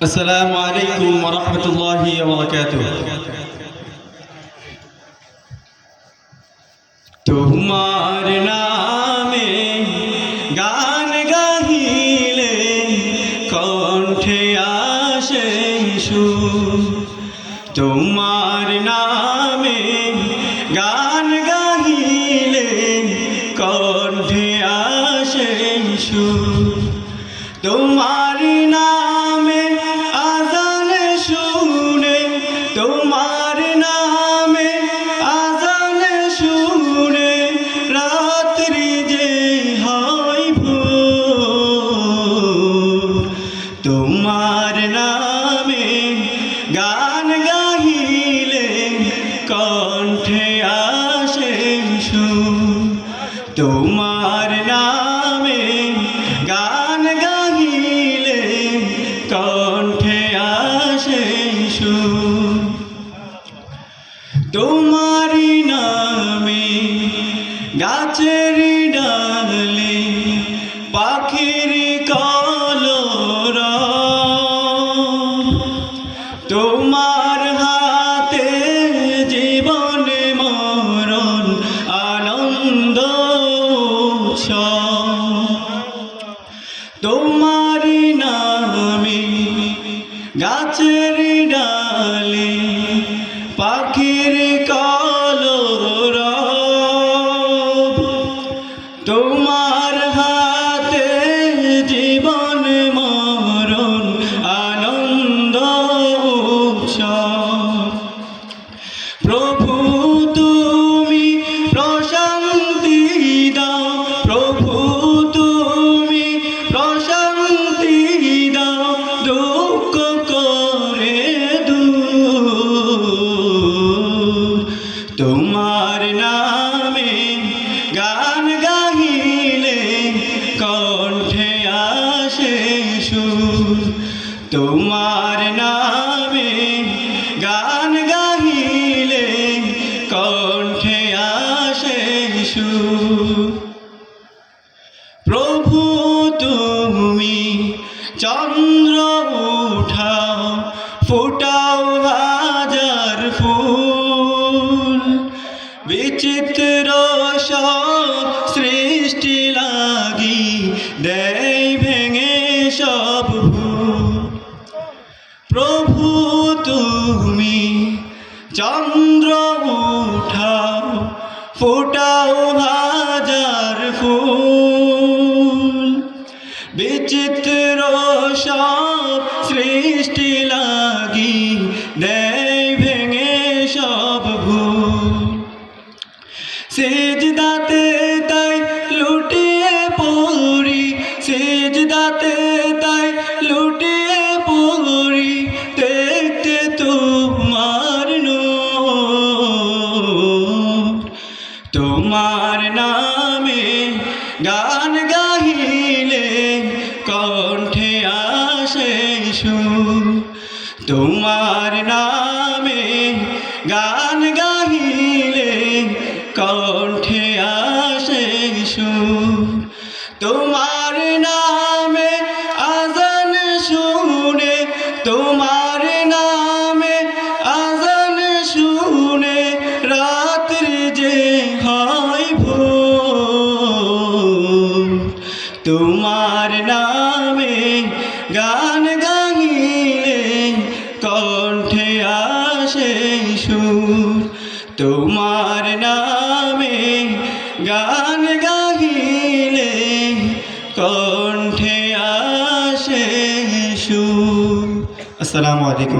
السلام عليكم ورحمة الله وبركاته তোমার নামে গান গাহিলে কণ্ঠে আসে সুর তোমার নামে গান তোমার নামে গান গাইলে কণ্ঠে আসে সুর। নামে গাছের ডালে পাখির গাছের তোমার নামে গান গাহিলে কণ্ঠে আসে প্রভু তুমি চন্দ্র উঠাও, ফুটাও হাজার ফুল। বিচিত্র সৃষ্টি লাগি দেয় চন্দ্র উঠাও ফোটাও হাজার ফুল। বিচিত্র সব সৃষ্টি লাগি দেয় ভেঙে সব ভুল। সেজদাতে তোমার নামে গান গাহিলে কণ্ঠে আসে সুর। তোমার নামে গান গাহিলে কণ্ঠে আসে সুর। তোমার কণ্ঠে আসে সুর। তোমার নামে গান গাহিলে কণ্ঠে আসে সুর। আসসালামু আলাইকুম